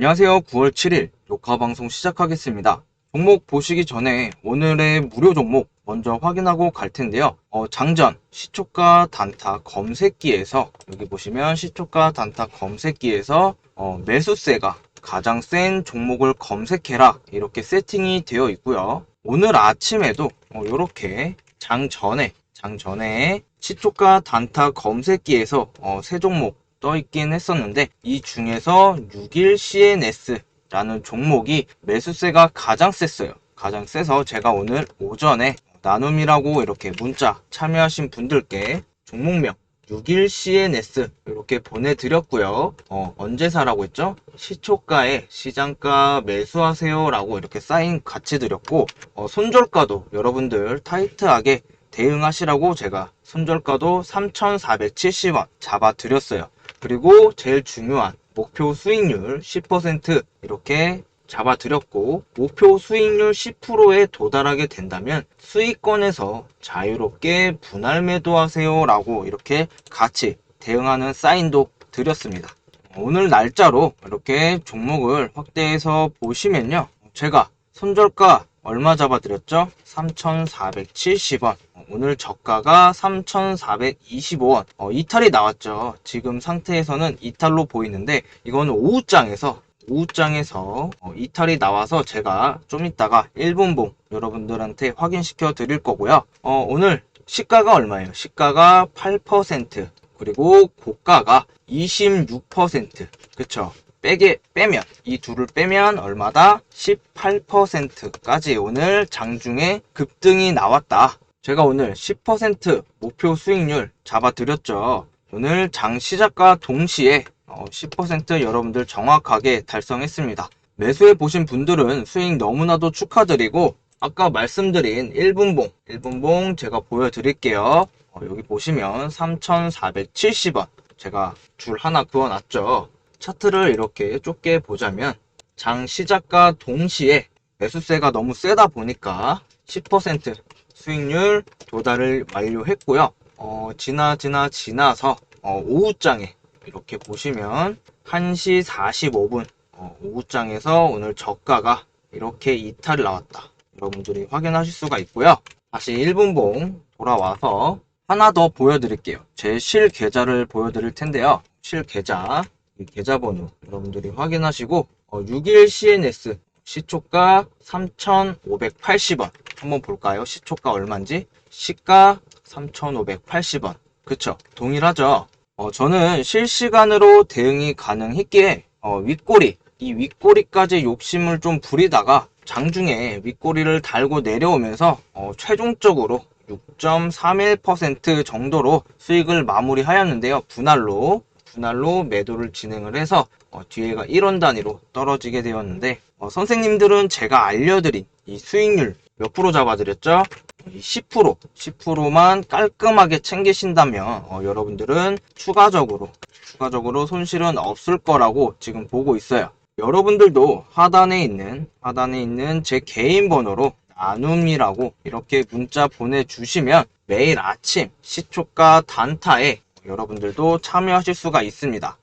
안녕하세요. 9월 7일 녹화 방송 시작하겠습니다. 종목 보시기 전에 오늘의 무료 종목 먼저 확인하고 갈 텐데요. 어, 장전 시초가 단타 검색기에서 여기 보시면 시초가 단타 검색기에서 어, 매수세가 가장 센 종목을 검색해라 이렇게 세팅이 되어 있고요. 오늘 아침에도 이렇게 장 전에 장 전에 시초가 단타 검색기에서 어, 세 종목 떠 있긴 했었는데 이 중에서 6일 CNS라는 종목이 매수세가 가장 셌어요. 가장 세서 제가 오늘 오전에 나눔이라고 이렇게 문자 참여하신 분들께 종목명 6일 CNS 이렇게 보내드렸고요. 어, 언제 사라고 했죠? 시초가에 시장가 매수하세요 라고 이렇게 사인 같이 드렸고 어, 손절가도 여러분들 타이트하게 대응하시라고 제가 손절가도 3,470원 잡아드렸어요. 그리고 제일 중요한 목표 수익률 10% 이렇게 잡아드렸고 목표 수익률 10%에 도달하게 된다면 수익권에서 자유롭게 분할 매도하세요 라고 이렇게 같이 대응하는 사인도 드렸습니다. 오늘 날짜로 이렇게 종목을 확대해서 보시면요. 제가 손절가 얼마 잡아드렸죠? 3,470원. 오늘 저가가 3,425원. 어, 이탈이 나왔죠. 지금 상태에서는 이탈로 보이는데 이건 오후장에서 오후장에서 어, 이탈이 나와서 제가 좀 이따가 1분봉 여러분들한테 확인시켜 드릴 거고요. 어, 오늘 시가가 얼마예요? 시가가 8% 그리고 고가가 26% 그쵸? 빼게 빼면 이 둘을 빼면 얼마다 18%까지 오늘 장중에 급등이 나왔다. 제가 오늘 10% 목표 수익률 잡아드렸죠. 오늘 장 시작과 동시에 10% 여러분들 정확하게 달성했습니다. 매수해 보신 분들은 수익 너무나도 축하드리고 아까 말씀드린 1분봉 1분봉 제가 보여드릴게요. 어, 여기 보시면 3,470원 제가 줄 하나 그어놨죠. 차트를 이렇게 좁게 보자면 장 시작과 동시에 매수세가 너무 세다 보니까 10% 수익률 도달을 완료했고요. 어, 지나 지나 지나서 어, 오후장에 이렇게 보시면 1시 45분 어, 오후장에서 오늘 저가가 이렇게 이탈이 나왔다. 여러분들이 확인하실 수가 있고요. 다시 1분봉 돌아와서 하나 더 보여드릴게요. 제 실 계좌를 보여드릴 텐데요. 실 계좌 이 계좌 번호 여러분들이 확인하시고 어, 6일 CNS 시초가 3,580원 한번 볼까요? 시초가 얼마인지 시가 3,580원 그쵸? 동일하죠? 어, 저는 실시간으로 대응이 가능했기에 어, 윗꼬리 이 윗꼬리까지 욕심을 좀 부리다가 장중에 윗꼬리를 달고 내려오면서 어, 최종적으로 6.31% 정도로 수익을 마무리하였는데요. 분할로 분할로 매도를 진행을 해서 어, 뒤에가 1원 단위로 떨어지게 되었는데 어, 선생님들은 제가 알려드린 이 수익률 몇 프로 잡아드렸죠? 10% 10%만 깔끔하게 챙기신다면 어, 여러분들은 추가적으로 추가적으로 손실은 없을 거라고 지금 보고 있어요. 여러분들도 하단에 있는 하단에 있는 제 개인 번호로 나눔이라고 이렇게 문자 보내주시면 매일 아침 시초가 단타에 여러분들도 참여하실 수가 있습니다.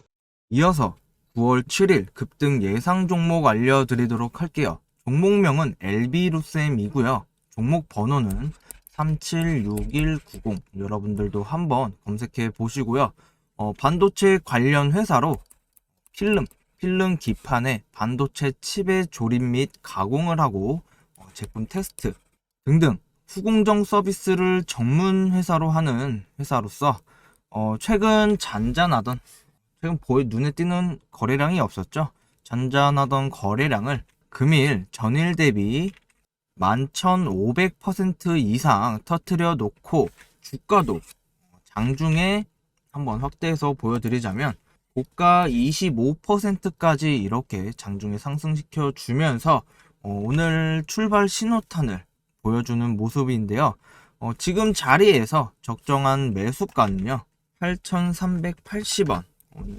이어서 9월 7일 급등 예상 종목 알려드리도록 할게요. 종목명은 LB루셈이고요. 종목 번호는 376190 여러분들도 한번 검색해 보시고요. 어, 반도체 관련 회사로 필름, 필름 기판에 반도체 칩의 조립 및 가공을 하고 어, 제품 테스트 등등 후공정 서비스를 전문 회사로 하는 회사로서 어, 최근 잔잔하던 최근 보이 눈에 띄는 거래량이 없었죠. 잔잔하던 거래량을 금일 전일 대비 11,500% 이상 터트려 놓고 주가도 장중에 한번 확대해서 보여드리자면 고가 25%까지 이렇게 장중에 상승시켜 주면서 어, 오늘 출발 신호탄을 보여주는 모습인데요. 어, 지금 자리에서 적정한 매수가는요. 8,380원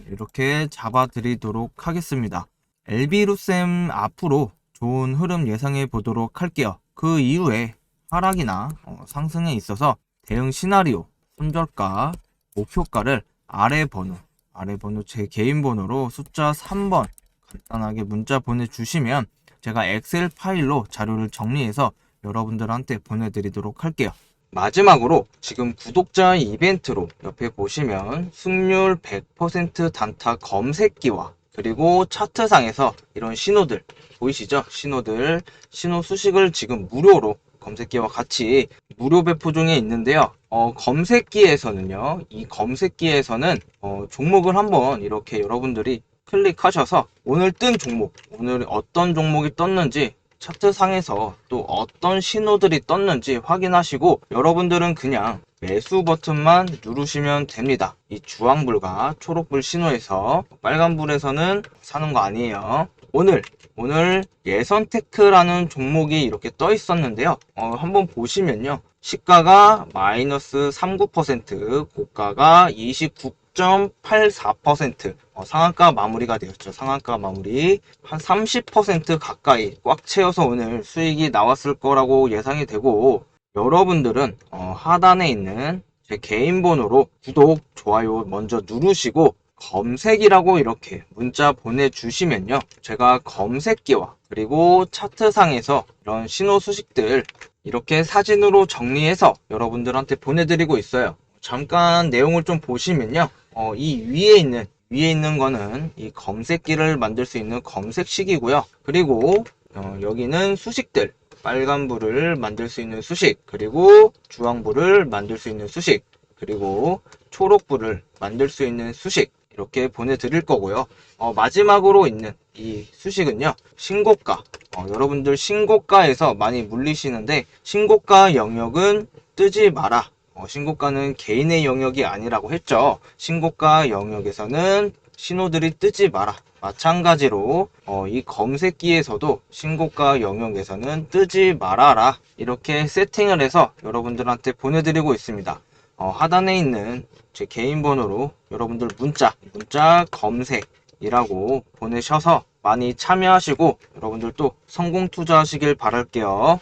이렇게 잡아드리도록 하겠습니다. LB루셈 앞으로 좋은 흐름 예상해 보도록 할게요. 그 이후에 하락이나 어, 상승에 있어서 대응 시나리오, 손절가, 목표가를 아래 번호, 아래 번호 제 개인 번호로 숫자 3번 간단하게 문자 보내주시면 제가 엑셀 파일로 자료를 정리해서 여러분들한테 보내드리도록 할게요. 마지막으로 지금 구독자 이벤트로 옆에 보시면 승률 100% 단타 검색기와 그리고 차트상에서 이런 신호들 보이시죠? 신호들 신호 수식을 지금 무료로 검색기와 같이 무료 배포 중에 있는데요. 어, 검색기에서는요, 이 검색기에서는 어, 종목을 한번 이렇게 여러분들이 클릭하셔서 오늘 뜬 종목, 오늘 어떤 종목이 떴는지 차트상에서 또 어떤 신호들이 떴는지 확인하시고 여러분들은 그냥 매수 버튼만 누르시면 됩니다. 이 주황불과 초록불 신호에서 빨간불에서는 사는 거 아니에요. 오늘 오늘 예선테크라는 종목이 이렇게 떠 있었는데요. 어, 한번 보시면요. 시가가 마이너스 39%, 고가가 29.84%, 어, 상한가 마무리가 되었죠. 상한가 마무리. 한 30% 가까이 꽉 채워서 오늘 수익이 나왔을 거라고 예상이 되고, 여러분들은 어, 하단에 있는 제 개인 번호로 구독, 좋아요 먼저 누르시고, 검색이라고 이렇게 문자 보내주시면요. 제가 검색기와 그리고 차트상에서 이런 신호 수식들 이렇게 사진으로 정리해서 여러분들한테 보내드리고 있어요. 잠깐 내용을 좀 보시면요. 어, 이 위에 있는 위에 있는 거는 이 검색기를 만들 수 있는 검색식이고요. 그리고 어, 여기는 수식들 빨간불을 만들 수 있는 수식 그리고 주황불을 만들 수 있는 수식 그리고 초록불을 만들 수 있는 수식 이렇게 보내드릴 거고요. 어, 마지막으로 있는 이 수식은요. 신고가. 어, 여러분들 신고가에서 많이 물리시는데 신고가 영역은 뜨지 마라. 어, 신고가는 개인의 영역이 아니라고 했죠. 신고가 영역에서는 신호들이 뜨지 마라. 마찬가지로 어, 이 검색기에서도 신고가 영역에서는 뜨지 말아라. 이렇게 세팅을 해서 여러분들한테 보내드리고 있습니다. 어, 하단에 있는 제 개인 번호로 여러분들 문자, 문자 검색이라고 보내셔서 많이 참여하시고 여러분들 또 성공 투자하시길 바랄게요.